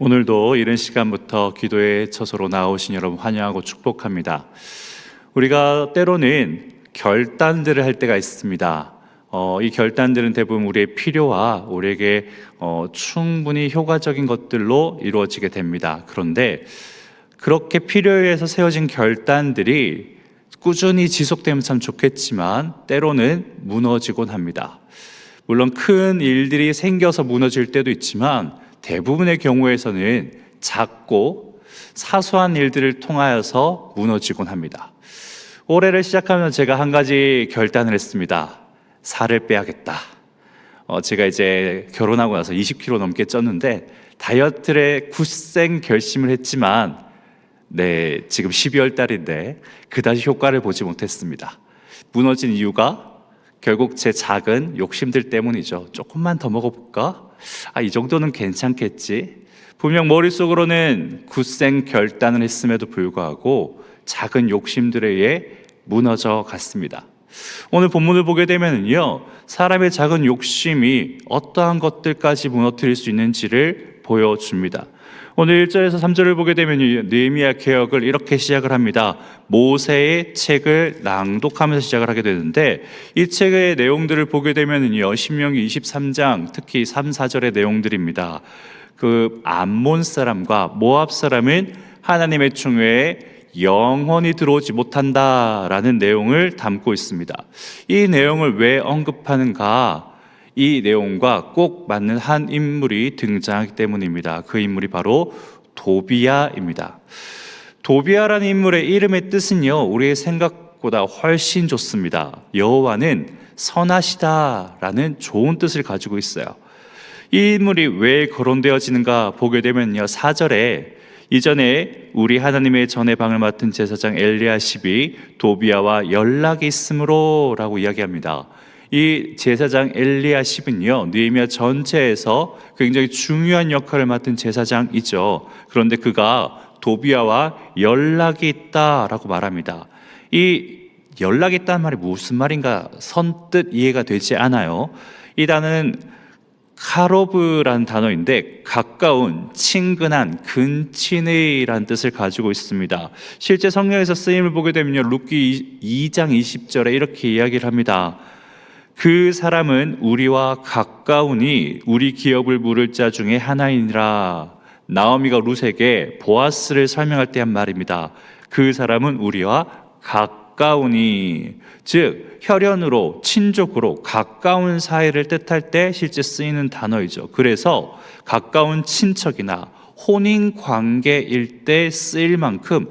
오늘도 이른 시간부터 기도의 처소로 나오신 여러분 환영하고 축복합니다. 우리가 때로는 결단들을 할 때가 있습니다. 어, 이 결단들은 대부분 우리의 필요와 우리에게 어, 충분히 효과적인 것들로 이루어지게 됩니다. 그런데 그렇게 필요에 의해서 세워진 결단들이 꾸준히 지속되면 참 좋겠지만 때로는 무너지곤 합니다. 물론 큰 일들이 생겨서 무너질 때도 있지만 대부분의 경우에서는 작고 사소한 일들을 통하여서 무너지곤 합니다. 올해를 시작하면 제가 한 가지 결단을 했습니다. 살을 빼야겠다. 어, 제가 이제 결혼하고 나서 20kg 넘게 쪘는데 다이어트에 굳센 결심을 했지만 네, 지금 12월 달인데 그다지 효과를 보지 못했습니다. 무너진 이유가 결국 제 작은 욕심들 때문이죠. 조금만 더 먹어볼까? 아, 이 정도는 괜찮겠지. 분명 머릿속으로는 굳센 결단을 했음에도 불구하고 작은 욕심들에 의해 무너져 갔습니다. 오늘 본문을 보게 되면요. 사람의 작은 욕심이 어떠한 것들까지 무너뜨릴 수 있는지를 보여줍니다. 오늘 1절에서 3절을 보게 되면 느헤미야 개혁을 이렇게 시작을 합니다. 모세의 책을 낭독하면서 시작을 하게 되는데 이 책의 내용들을 보게 되면요. 신명기 23장 특히 3, 4절의 내용들입니다. 그 암몬 사람과 모압 사람은 하나님의 충회에 영원히 들어오지 못한다라는 내용을 담고 있습니다. 이 내용을 왜 언급하는가? 이 내용과 꼭 맞는 한 인물이 등장하기 때문입니다. 그 인물이 바로 도비야입니다. 도비야라는 인물의 이름의 뜻은요, 우리의 생각보다 훨씬 좋습니다. 여호와는 선하시다라는 좋은 뜻을 가지고 있어요. 이 인물이 왜 거론되어지는가 보게 되면요, 4절에 이전에 우리 하나님의 전의 방을 맡은 제사장 엘리야십이 도비야와 연락이 있으므로라고 이야기합니다. 이 제사장 엘리야십은요 느헤미야 전체에서 굉장히 중요한 역할을 맡은 제사장이죠. 그런데 그가 도비야와 연락이 있다라고 말합니다. 이 연락이 있다는 말이 무슨 말인가 선뜻 이해가 되지 않아요. 이 단어는 카로브라는 단어인데 가까운, 친근한, 근친의라는 뜻을 가지고 있습니다. 실제 성경에서 쓰임을 보게 되면요. 룻기 2장 20절에 이렇게 이야기를 합니다. 그 사람은 우리와 가까우니 우리 기업을 물을 자 중에 하나이니라. 나오미가 룻에게 보아스를 설명할 때 한 말입니다. 그 사람은 우리와 가까우니 즉 혈연으로 친족으로 가까운 사이를 뜻할 때 실제 쓰이는 단어이죠. 그래서 가까운 친척이나 혼인 관계일 때 쓰일 만큼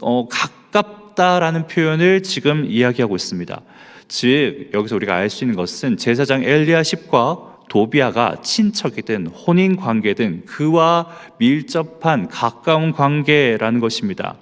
어, 가깝다라는 표현을 지금 이야기하고 있습니다. 즉 여기서 우리가 알 수 있는 것은 제사장 엘리야십과 도비아가 친척이든 혼인 관계든 그와 밀접한 가까운 관계라는 것입니다.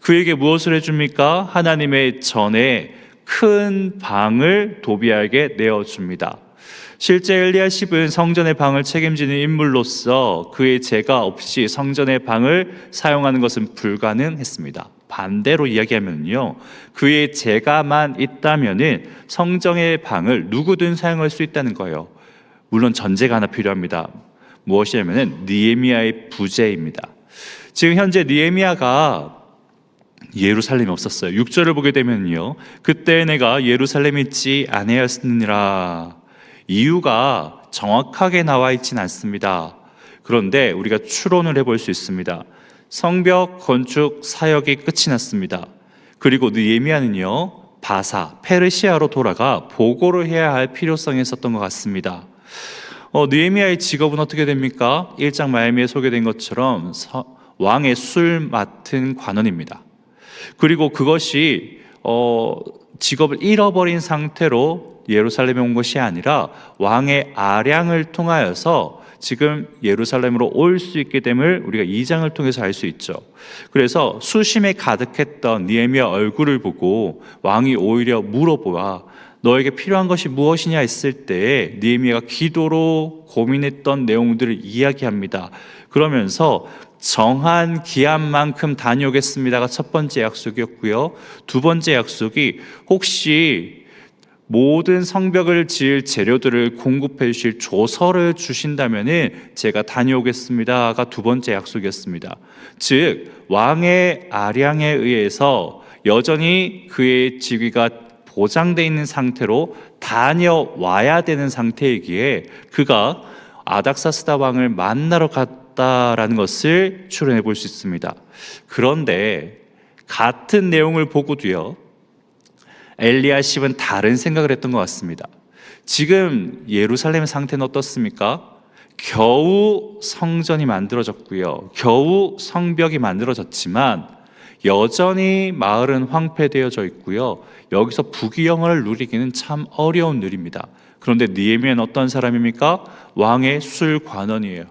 그에게 무엇을 해줍니까? 하나님의 전에 큰 방을 도비아에게 내어줍니다. 실제 엘리야십은 성전의 방을 책임지는 인물로서 그의 제가 없이 성전의 방을 사용하는 것은 불가능했습니다. 반대로 이야기하면요, 그의 제가만 있다면은 성전의 방을 누구든 사용할 수 있다는 거예요. 물론 전제가 하나 필요합니다. 무엇이냐면은 니에미아의 부재입니다. 지금 현재 니에미아가 예루살렘이 없었어요. 6절을 보게 되면요. 그때 내가 예루살렘에 있지 아니었느니라. 이유가 정확하게 나와 있진 않습니다. 그런데 우리가 추론을 해볼 수 있습니다. 성벽 건축 사역이 끝이 났습니다. 그리고 느에미아는요 바사 페르시아로 돌아가 보고를 해야 할 필요성이 있었던 것 같습니다. 어, 느에미아의 직업은 어떻게 됩니까? 1장 말미에 소개된 것처럼 서, 왕의 술 맡은 관원입니다. 그리고 그것이 어, 직업을 잃어버린 상태로 예루살렘에 온 것이 아니라 왕의 아량을 통하여서 지금 예루살렘으로 올 수 있게 됨을 우리가 이 장을 통해서 알 수 있죠. 그래서 수심에 가득했던 니에미아 얼굴을 보고 왕이 오히려 물어보아 너에게 필요한 것이 무엇이냐 했을 때 니에미아가 기도로 고민했던 내용들을 이야기합니다. 그러면서 정한 기한만큼 다녀오겠습니다가 첫 번째 약속이었고요. 두 번째 약속이 혹시 모든 성벽을 지을 재료들을 공급해 주실 조서를 주신다면은 제가 다녀오겠습니다가 두 번째 약속이었습니다. 즉 왕의 아량에 의해서 여전히 그의 직위가 보장돼 있는 상태로 다녀와야 되는 상태이기에 그가 아닥사스다 왕을 만나러 갔다라는 것을 추론해 볼 수 있습니다. 그런데 같은 내용을 보고도요. 엘리야십은 다른 생각을 했던 것 같습니다. 지금 예루살렘의 상태는 어떻습니까? 겨우 성전이 만들어졌고요. 겨우 성벽이 만들어졌지만 여전히 마을은 황폐되어져 있고요. 여기서 부귀영화를 누리기는 참 어려운 일입니다. 그런데 니에미는 어떤 사람입니까? 왕의 술관원이에요.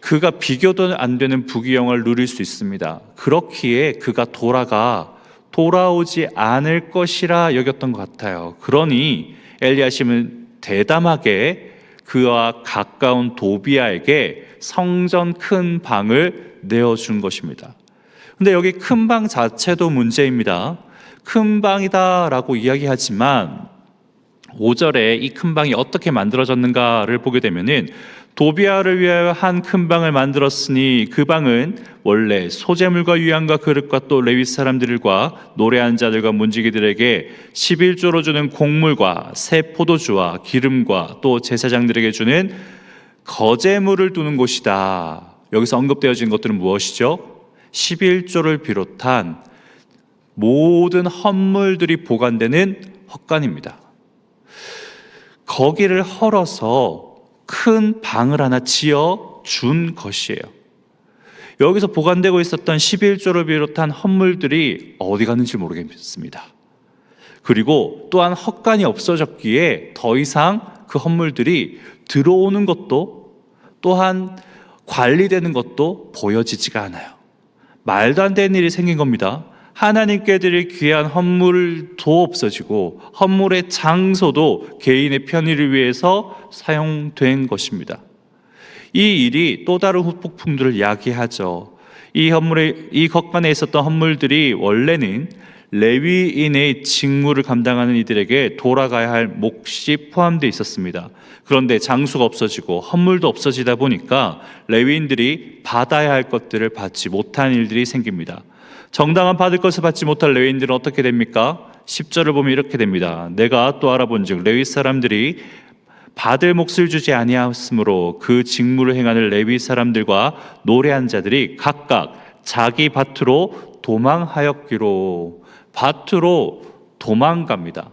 그가 비교도 안 되는 부귀영화를 누릴 수 있습니다. 그렇기에 그가 돌아가 돌아오지 않을 것이라 여겼던 것 같아요. 그러니 엘리야심은 대담하게 그와 가까운 도비아에게 성전 큰 방을 내어준 것입니다. 근데 여기 큰 방 자체도 문제입니다. 큰 방이다라고 이야기하지만 5절에 이 큰 방이 어떻게 만들어졌는가를 보게 되면은 도비아를 위하여 한 큰 방을 만들었으니 그 방은 원래 소재물과 유향과 그릇과 또 레위 사람들과 노래한 자들과 문지기들에게 11조로 주는 곡물과 새 포도주와 기름과 또 제사장들에게 주는 거제물을 두는 곳이다. 여기서 언급되어진 것들은 무엇이죠? 11조를 비롯한 모든 헌물들이 보관되는 헛간입니다. 거기를 헐어서 큰 방을 하나 지어 준 것이에요. 여기서 보관되고 있었던 11조를 비롯한 헌물들이 어디 갔는지 모르겠습니다. 그리고 또한 헛간이 없어졌기에 더 이상 그 헌물들이 들어오는 것도 또한 관리되는 것도 보여지지가 않아요. 말도 안 되는 일이 생긴 겁니다. 하나님께 드릴 귀한 헌물도 없어지고 헌물의 장소도 개인의 편의를 위해서 사용된 것입니다. 이 일이 또 다른 후폭풍들을 야기하죠. 이 헌물에 이 겉간에 있었던 헌물들이 원래는 레위인의 직무를 감당하는 이들에게 돌아가야 할 몫이 포함되어 있었습니다. 그런데 장수가 없어지고 헌물도 없어지다 보니까 레위인들이 받아야 할 것들을 받지 못한 일들이 생깁니다. 정당한 받을 것을 받지 못할 레위인들은 어떻게 됩니까? 10절을 보면 이렇게 됩니다. 내가 또 알아본즉 레위 사람들이 받을 몫을 주지 아니하였으므로 그 직무를 행하는 레위 사람들과 노래한 자들이 각각 자기 밭으로 도망하였기로 밭으로 도망갑니다.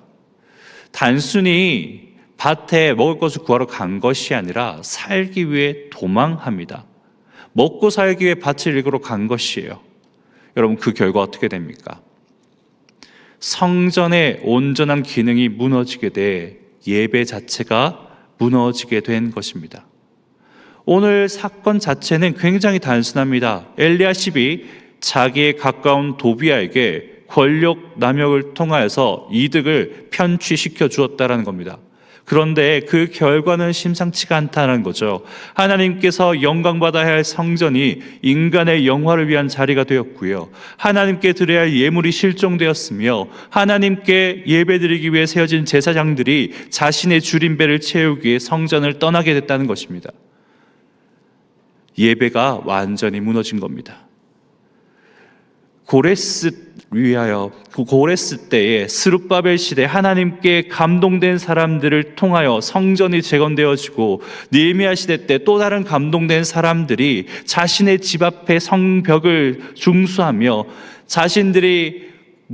단순히 밭에 먹을 것을 구하러 간 것이 아니라 살기 위해 도망합니다. 먹고 살기 위해 밭을 읽으러 간 것이에요. 여러분 그 결과 어떻게 됩니까? 성전의 온전한 기능이 무너지게 돼 예배 자체가 무너지게 된 것입니다. 오늘 사건 자체는 굉장히 단순합니다. 엘리야십이 자기의 가까운 도비아에게 권력 남용을 통하여서 이득을 편취시켜 주었다라는 겁니다. 그런데 그 결과는 심상치가 않다는 거죠. 하나님께서 영광받아야 할 성전이 인간의 영화를 위한 자리가 되었고요. 하나님께 드려야 할 예물이 실종되었으며 하나님께 예배드리기 위해 세워진 제사장들이 자신의 줄임배를 채우기 위해 성전을 떠나게 됐다는 것입니다. 예배가 완전히 무너진 겁니다. 고레스 위하여 그 고레스 때에 스룹바벨 시대 하나님께 감동된 사람들을 통하여 성전이 재건되어지고 느헤미야 시대 때 또 다른 감동된 사람들이 자신의 집 앞에 성벽을 중수하며 자신들이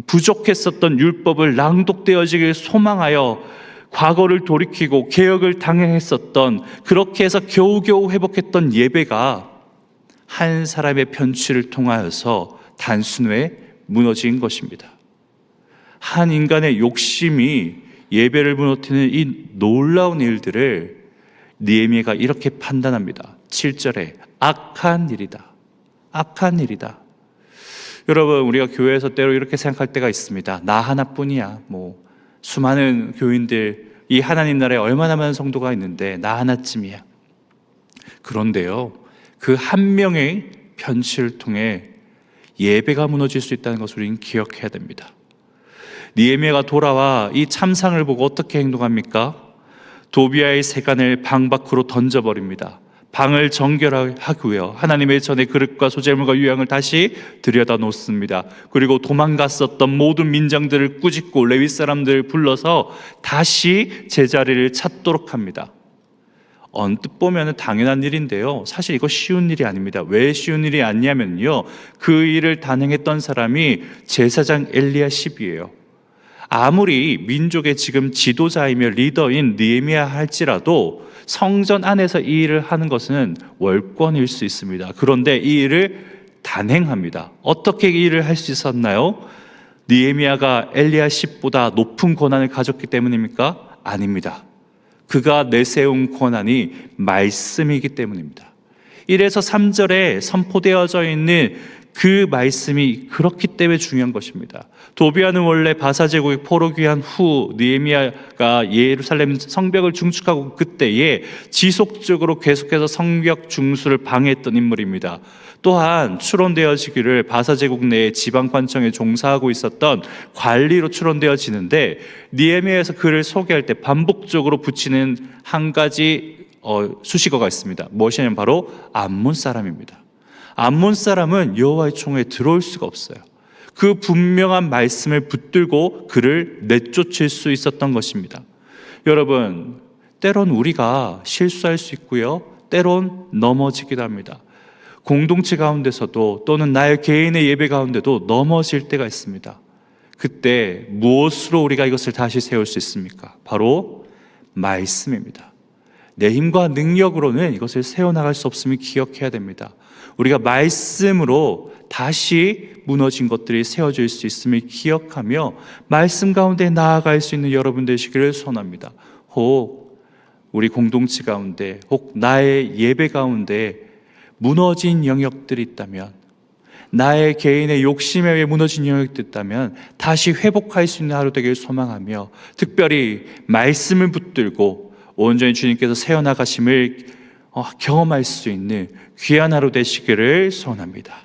부족했었던 율법을 낭독되어지길 소망하여 과거를 돌이키고 개혁을 당행했었던 그렇게 해서 겨우겨우 회복했던 예배가 한 사람의 편취를 통하여서 단순에 무너진 것입니다. 한 인간의 욕심이 예배를 무너뜨리는 이 놀라운 일들을 니에미가 이렇게 판단합니다. 7절에 악한 일이다. 악한 일이다. 여러분 우리가 교회에서 때로 이렇게 생각할 때가 있습니다. 나 하나뿐이야. 뭐 수많은 교인들 이 하나님 나라에 얼마나 많은 성도가 있는데 나 하나쯤이야. 그런데요. 그 한 명의 편취를 통해 예배가 무너질 수 있다는 것을 우리는 기억해야 됩니다. 니에미아가 돌아와 이 참상을 보고 어떻게 행동합니까? 도비아의 세간을 방 밖으로 던져버립니다. 방을 정결하고요. 하나님의 전에 그릇과 소재물과 유향을 다시 들여다 놓습니다. 그리고 도망갔었던 모든 민장들을 꾸짖고 레위 사람들을 불러서 다시 제자리를 찾도록 합니다. 언뜻 보면 당연한 일인데요. 사실 이거 쉬운 일이 아닙니다. 왜 쉬운 일이 아니냐면요. 그 일을 단행했던 사람이 제사장 엘리야십이에요. 아무리 민족의 지금 지도자이며 리더인 니에미야 할지라도 성전 안에서 이 일을 하는 것은 월권일 수 있습니다. 그런데 이 일을 단행합니다. 어떻게 이 일을 할 수 있었나요? 니에미야가 엘리야십보다 높은 권한을 가졌기 때문입니까? 아닙니다. 그가 내세운 권한이 말씀이기 때문입니다. 1에서 3절에 선포되어져 있는 그 말씀이 그렇기 때문에 중요한 것입니다. 도비아는 원래 바사 제국이 포로 귀한 후 느헤미야가 예루살렘 성벽을 중축하고 그때에 지속적으로 계속해서 성벽 중수를 방해했던 인물입니다. 또한 추론되어지기를 바사 제국 내의 지방 관청에 종사하고 있었던 관리로 추론되어지는데 니에미야에서 그를 소개할 때 반복적으로 붙이는 한 가지 어, 수식어가 있습니다. 무엇이냐면 바로 암몬 사람입니다. 암몬 사람은 여호와의 총회에 들어올 수가 없어요. 그 분명한 말씀을 붙들고 그를 내쫓을 수 있었던 것입니다. 여러분, 때론 우리가 실수할 수 있고요. 때론 넘어지기도 합니다. 공동체 가운데서도 또는 나의 개인의 예배 가운데도 넘어질 때가 있습니다. 그때 무엇으로 우리가 이것을 다시 세울 수 있습니까? 바로 말씀입니다. 내 힘과 능력으로는 이것을 세워나갈 수 없음을 기억해야 됩니다. 우리가 말씀으로 다시 무너진 것들이 세워질 수 있음을 기억하며 말씀 가운데 나아갈 수 있는 여러분 되시기를 소원합니다. 혹 우리 공동체 가운데 혹 나의 예배 가운데 무너진 영역들이 있다면 나의 개인의 욕심에 의해 무너진 영역들이 있다면 다시 회복할 수 있는 하루 되길 소망하며 특별히 말씀을 붙들고 온전히 주님께서 세워나가심을 어, 경험할 수 있는 귀한 하루 되시기를 소원합니다.